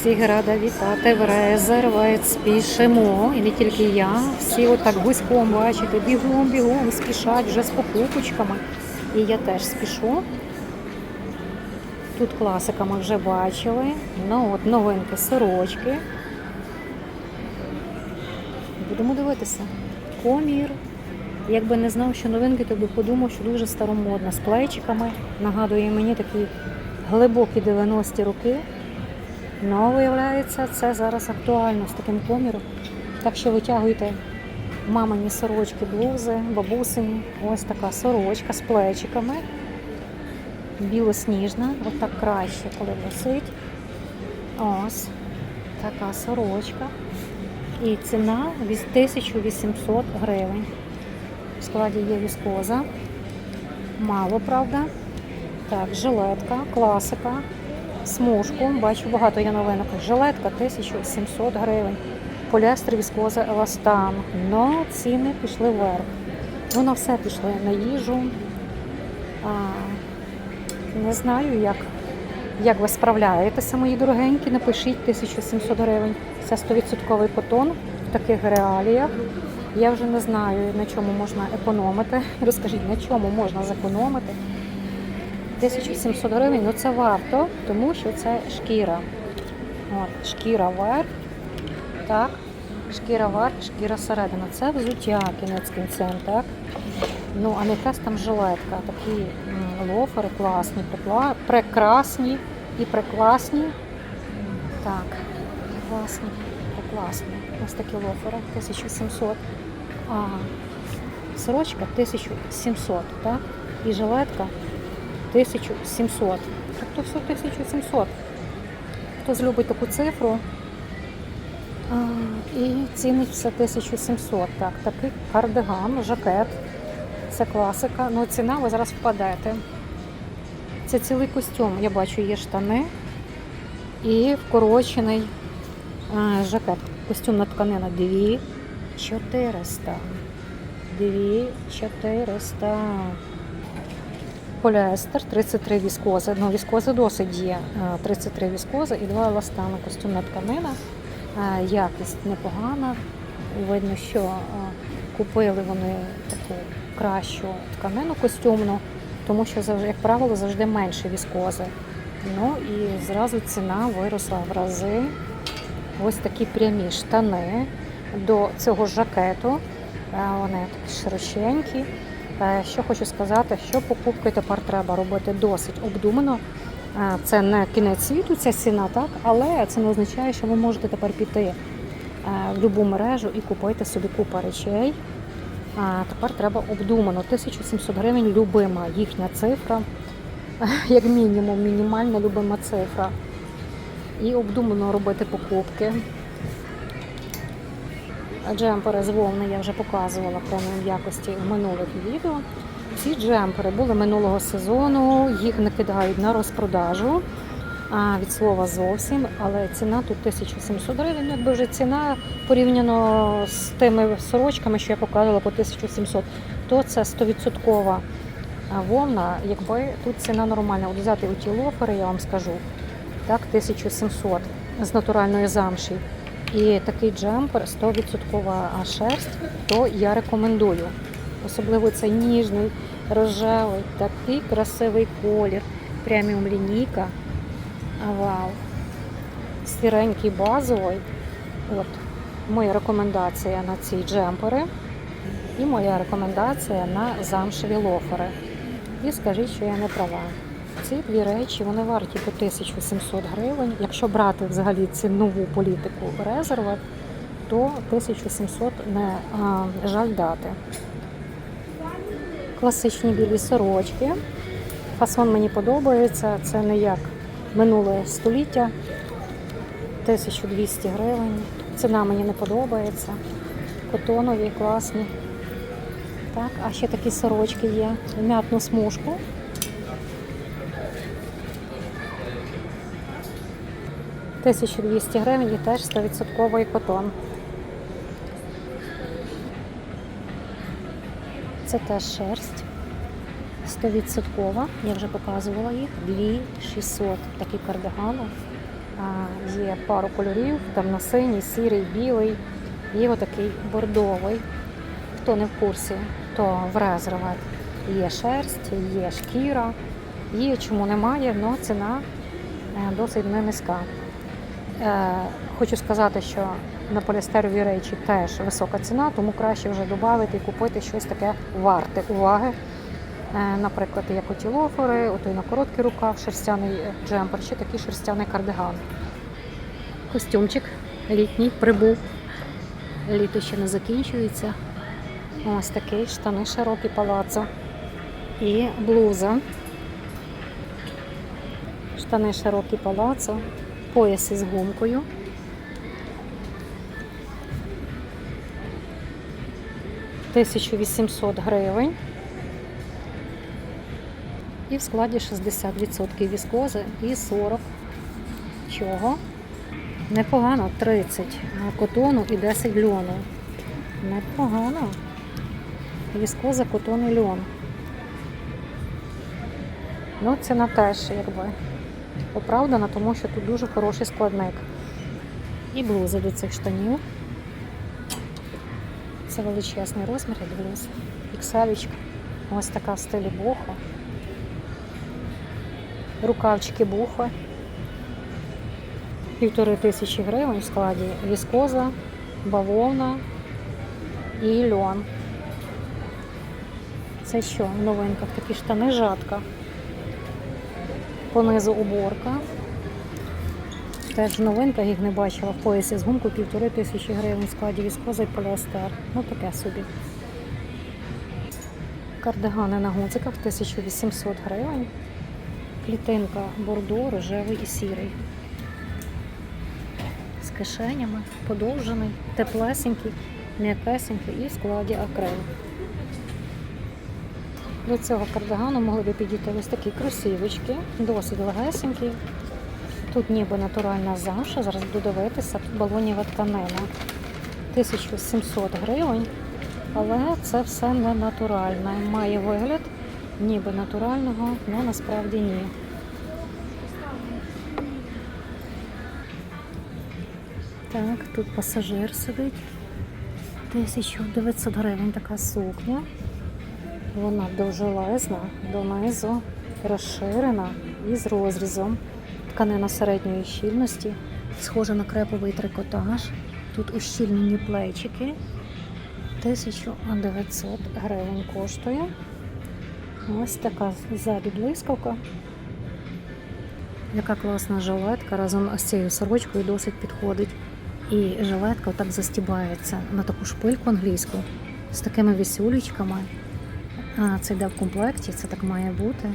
Всіх рада вітати в резервець. Спішимо. І не тільки я. Всі отак гуськом бачите, бігом, бігом, спішать вже з покупочками. І я теж спішу. Тут класика ми вже бачили. Ну от новинки сорочки. Будемо дивитися. Комір. Якби не знав, що новинки, то би подумав, що дуже старомодна з плечиками. Нагадує мені такі глибокі 90-ті роки. Ну, виявляється, це зараз актуально з таким коміром. Так що витягуйте мамині сорочки, блузи, бабусині. Ось така сорочка з плечиками. Білосніжна, отак краще, коли носить. Ось така сорочка. І ціна 1800 гривень. В складі є віскоза. Мало, правда. Так, жилетка, класика смужку. Бачу багато є новинок. Жилетка 1700 гривень. Поліестер, віскоза, еластан. Но ціни пішли вверх. Ну, на все пішли на їжу. А, не знаю, як, як ви справляєтеся, мої дорогенькі. Напишіть 1700 гривень. Це 100% котон в таких реаліях. Я вже не знаю, на чому можна економити. Розкажіть, на чому можна зекономити. 1700 гривень, ну це варто, тому що це шкіра. От, шкіра верх, так, шкіра верх, шкіра середина. Це взуття кінець кінцем, так? Ну, а не якась там жилетка. Такі лофери класні, прекрасні і прекласні. Так, класні, прекрасні. Ось такі лофери, 1700. А, сорочка 1700, так? І жилетка 1700. Так то все 1700. Хтось любить таку цифру. І цінить все 1700. Так, такий кардиган, жакет. Це класика. Ну, ціна ви зараз впадете. Це цілий костюм. Я бачу, є штани і вкорочений жакет. Костюмна тканина 2400. 2400. Поліестер, 33 віскози. Ну, віскози досить є. Е, 33 віскози і два еластани. Костюмна тканина. Е, Якість непогана. Видно, що е, купили вони таку кращу тканину костюмну, тому що, як правило, завжди менше віскози. Ну і зразу ціна виросла в рази. Ось такі прямі штани до цього жакету. Е, Вони такі широченькі. Е, Що хочу сказати, що покупки тепер треба робити досить обдумано. Е, Це не кінець світу, ця ціна, так, але це не означає, що ви можете тепер піти е, в будь-яку мережу і купити собі купу речей. А тепер треба обдумано. 1700 гривень любима їхня цифра, як мінімум, мінімальна любима цифра. І обдумано робити покупки. Джемпери з вовни я вже показувала преміум якості в минулих відео. Ці джемпери були минулого сезону, їх не кидають на розпродажу. А від слова зовсім, але ціна тут 1700 гривень. Якби вже ціна порівняно з тими сорочками, що я показувала по 1700, то це 100% вовна. Якби тут ціна нормальна. От взяти у ті лофери, я вам скажу, так, 1700 з натуральної замші. І такий джемпер 100% шерсть, то я рекомендую. Особливо цей ніжний, рожевий, такий красивий колір, преміум лінійка. Вау. Сіренький базовий. От моя рекомендація на ці джемпери. І моя рекомендація на замшеві лофери. І скажіть, що я не права. Ці дві речі вони варті по 1700 гривень. Якщо брати взагалі ці нову політику резерва, то 1700 не а, жаль дати. Класичні білі сорочки. Фасон мені подобається. Це не як минуле століття. 1200 гривень. Ціна мені не подобається. Котонові, класні. Так, а ще такі сорочки є. М'ятну смужку. 1200 гривень і теж 100% котон. Це теж шерсть. 100%. Я вже показувала їх. 2600 такі кардигани. Є пару кольорів, темно-синій, сірий, білий, є отакий бордовий. Хто не в курсі, то в Резервет є шерсть, є шкіра, є чому немає, але ціна е, досить не низька. Е, Хочу сказати, що на поліестерові речі теж висока ціна, тому краще вже додати і купити щось таке варте уваги. Е, Наприклад, як оті лофери, отой на короткий рукав, шерстяний джемпер, чи такий шерстяний кардиган. Костюмчик літній прибув. Літо ще не закінчується. Ось такий штани широкі палацо. І блуза. Штани широкі палацо, пояс із гумкою. Тисячу вісімсот гривень. І в складі 60% віскози і 40 чого. Непогано 30 котону і 10 льону. Непогано. Віскоза, котон і льон. Ну, ціна теж якби оправдана, тому що тут дуже хороший складник. І блузи до цих штанів. Це величезний розмір, я дивлюся. Іксавічка. Ось така в стилі бохо. Рукавчики бухи. Півтори тисячі гривень в складі віскоза, бавовна і льон. Це що в новинках? Такі штани жатка. Понизу уборка. Теж в новинках їх не бачила. В поясі з гумку півтори тисячі гривень в складі віскоза і поліестер. Ну таке собі. Кардигани на гудзиках 1800 гривень. Клітинка бордо, рожевий і сірий. З кишенями, подовжений, теплесенький, м'якесенький і в складі акрил. До цього кардигану могли би підійти ось такі кросівочки, досить легесенькі. Тут ніби натуральна замша, зараз буду дивитися, тут балоніва тканина. 1700 гривень, але це все не натуральне. Має вигляд ніби натурального, але насправді ні. Так, тут пасажир сидить. 1900 гривень така сукня. Вона довжелезна, донизу розширена і з розрізом. Тканина середньої щільності, схожа на креповий трикотаж. Тут ущільнені плечики. 1900 гривень коштує. Ось така ззаді блискавка. Яка класна жилетка разом з цією сорочкою досить підходить. І жилетка отак застібається на таку шпильку англійську з такими вісюлечками. А, це йде в комплекті, це так має бути.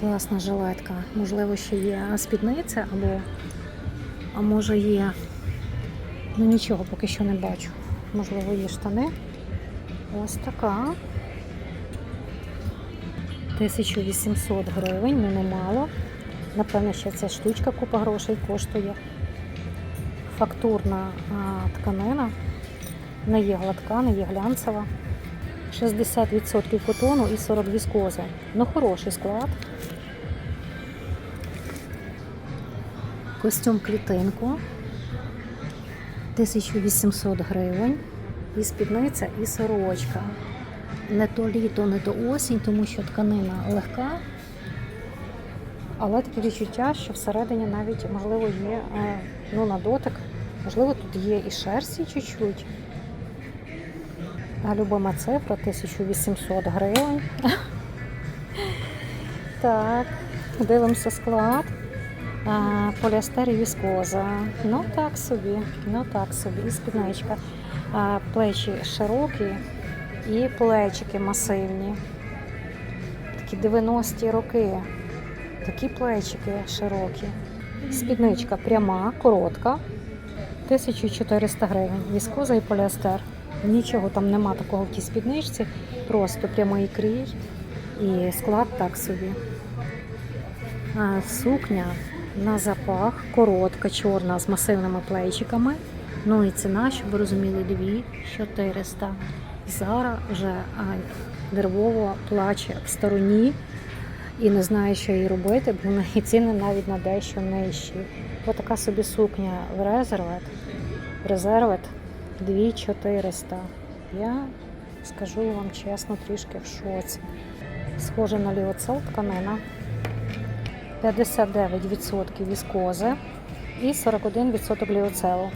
Класна жилетка. Можливо, ще є спідниця або, а може є. Ну нічого, поки що не бачу. Можливо, є штани. Ось така. 1800 гривень, ну немало. Напевно, ще ця штучка купа грошей коштує. Фактурна а, тканина. Не є гладка, не є глянцева. 60% котону і 40 віскози. Ну, хороший склад. Костюм клітинку 1800 гривень. І спідниця, і сорочка. Не то літо, не то осінь, тому що тканина легка. Але таке відчуття, що всередині навіть, можливо, є е, ну, на дотик. Можливо, тут є і шерсті чуть-чуть. Любима цифра 1800 гривень. Так, дивимося склад. А, поліестер і віскоза. Ну так собі, ну так собі, і спідничка. Плечі широкі і плечики масивні. Такі 90-ті роки. Такі плечики широкі. Спідничка пряма, коротка. 1400 гривень. Віскоза і поліестер. Нічого там нема такого в тій спідничці, просто прямий крій і склад так собі. А, сукня на запах, коротка, чорна з масивними плечиками. Ну і ціна, щоб ви розуміли, 2400. Зараз вже нервово плаче в стороні і не знаю, що їй робити, бо в неї ціни навіть на дещо нижчі. Ось така собі сукня в резервет. Резервет 2400. Я скажу вам чесно, трішки в шоці. Схоже на ліоцел тканина. 59% віскози і 41% ліоцелу.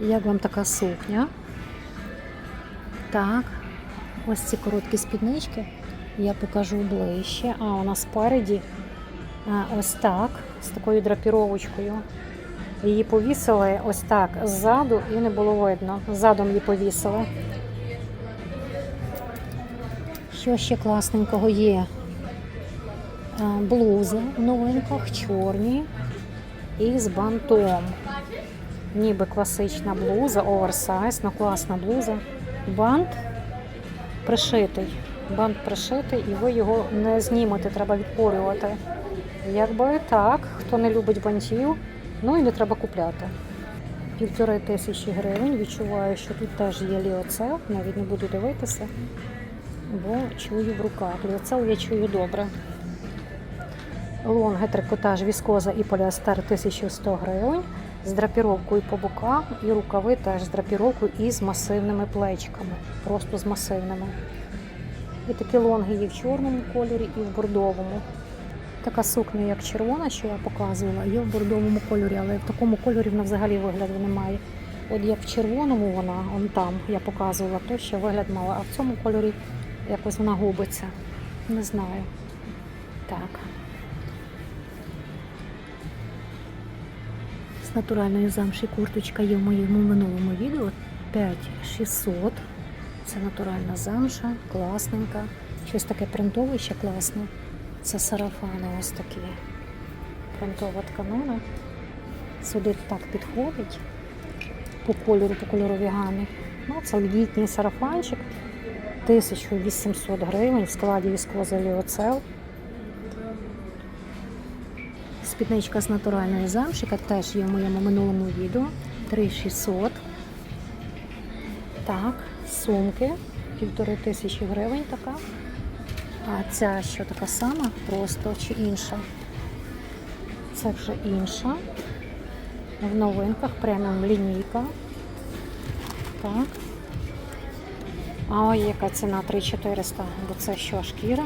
Як вам така сукня? Так, ось ці короткі спіднички я покажу ближче. А вона спереді а, ось так, з такою драпіровочкою. Її повісили ось так ззаду і не було видно. Задом її повісили. Що ще класненького є? А, Блузи в новинках, чорні і з бантом. Ніби класична блуза, оверсайз, ну класна блуза. Бант пришитий. Бант пришитий, і ви його не знімете, треба відпорювати. Якби так, хто не любить бантів, ну і не треба купляти. Півтори тисячі гривень. Відчуваю, що тут теж є ліоцел, навіть не буду дивитися, бо чую в руках. Ліоцел я чую добре. Лонги, трикотаж, віскоза і поліастер 1100 гривень. З драпіровкою по бокам і рукави теж з драпіровкою і з масивними плечиками. Просто з масивними. І такі лонги є в чорному кольорі і в бордовому. Така сукня, як червона, що я показувала, є в бордовому кольорі, але в такому кольорі вона взагалі вигляду немає. От як в червоному вона, он там я показувала, то ще вигляд мала, а в цьому кольорі якось вона губиться. Не знаю. Так. З натуральної замші курточка є в моєму минулому відео 5600. Це натуральна замша, класненька. Щось таке принтове ще класне. Це сарафани ось такі. Принтова тканина. Сюди так підходить по кольору, по кольоровій гамі. Ну, це літній сарафанчик. 1800 гривень в складі віскоза ліоцел. Спідничка з натуральної замшика теж є в моєму минулому відео. 3600. Так, сумки. Півтори тисячі гривень така. А ця що така сама, просто чи інша? Це вже інша. В новинках преміум лінійка. Так. А ой, яка ціна 3400, бо це що, шкіра?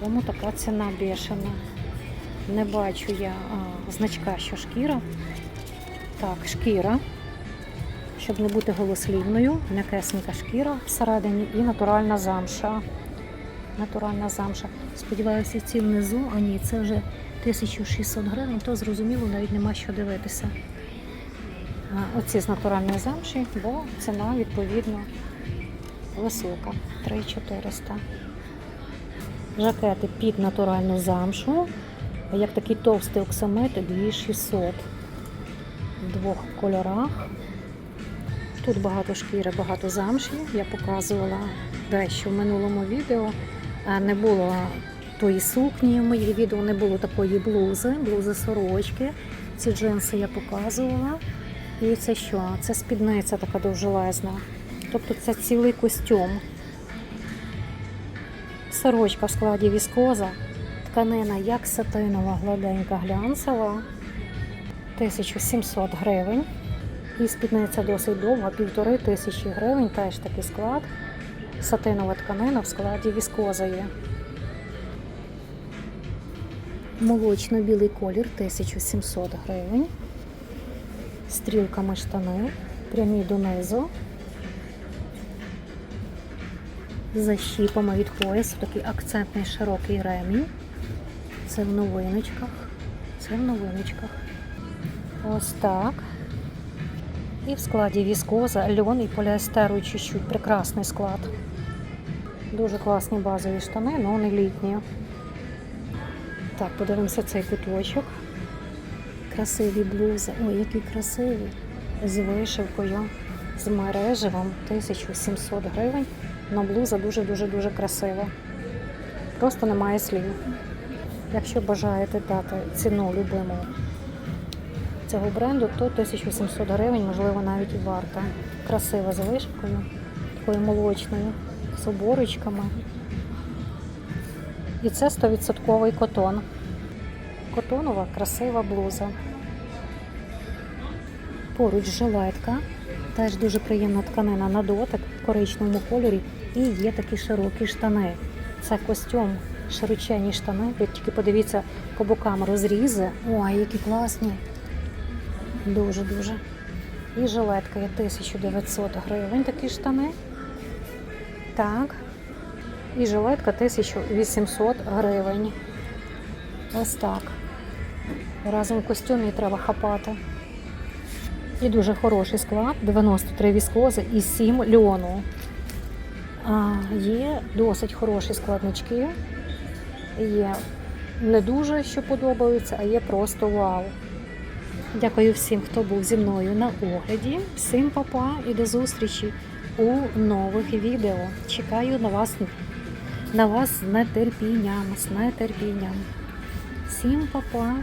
Тому така ціна бешена. Не бачу я а, значка, що шкіра. Так, шкіра. Щоб не бути голослівною, м'якесенька шкіра всередині і натуральна замша. Натуральна замша. Сподіваюся, ці внизу, а ні, це вже 1600 гривень, то зрозуміло, навіть нема що дивитися. Оці з натуральної замші, бо ціна відповідно висока 3400. Жакети під натуральну замшу. Як такий товстий оксамит 2600 в двох кольорах. Тут багато шкіри, багато замші. Я показувала дещо в минулому відео. Не було тої сукні в моїх відео, не було такої блузи, блузи сорочки. Ці джинси я показувала. І це що? Це спідниця така довжелезна. Тобто це цілий костюм. Сорочка в складі віскоза. Тканина як сатинова, гладенька, глянцева. 1700 гривень. І спідниця досить довга, півтори тисячі гривень, теж такий склад. Сатинова тканина в складі віскоза є. Молочно-білий колір 1700 гривень. Стрілками штани, прямі донизу. За щіпами від поясу, такий акцентний широкий ремінь. Це в новиночках. Це в новиночках. Ось так. І в складі віскоза, льон і поліестеру чуть-чуть. Прекрасний склад. Дуже класні базові штани, але вони літні. Так, подивимося цей куточок. Красиві блузи. Ой, які красиві. З вишивкою, з мереживом 1700 гривень. Но блуза дуже-дуже-дуже красива. Просто немає слів. Якщо бажаєте дати ціну любимого цього бренду, то 1700 гривень, можливо, навіть і варта. Красива з вишивкою, такою молочною, з оборочками. І це 100% котон. Котонова красива блуза. Поруч жилетка. Теж дуже приємна тканина на дотик в коричневому кольорі. І є такі широкі штани. Це костюм, широченні штани. Ви тільки подивіться по бокам розрізи. Ой, які класні. Дуже-дуже. І жилетка є 1900 гривень такі штани. Так. І жилетка 1800 гривень. Ось так. Разом в костюмі треба хапати. І дуже хороший склад, 93 віскози і 7 льону. А, є досить хороші складнички. Є не дуже, що подобаються, а є просто вау. Дякую всім, хто був зі мною на огляді. Всім папа і до зустрічі у нових відео. Чекаю на вас, на вас з нетерпінням, з нетерпінням. Всім папа.